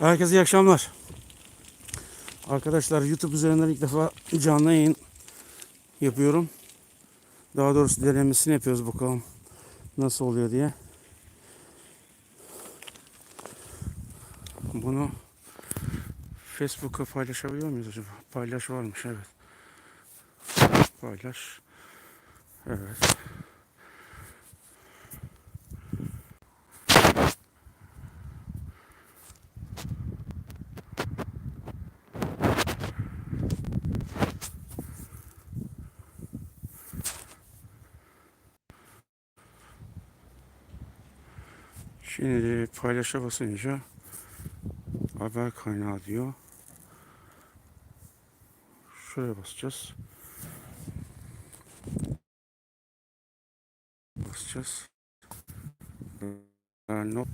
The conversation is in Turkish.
Herkese iyi akşamlar. Arkadaşlar YouTube üzerinden ilk defa canlı yayın yapıyorum. Daha doğrusu denemesini yapıyoruz bakalım nasıl oluyor diye. Bunu Facebook'a paylaşabiliyor muyuz acaba? Paylaş varmış evet. Paylaş. Evet. Şimdi paylaşa basınca haber kaynağı diyor. Şuraya basacağız. Basacağız. Ben not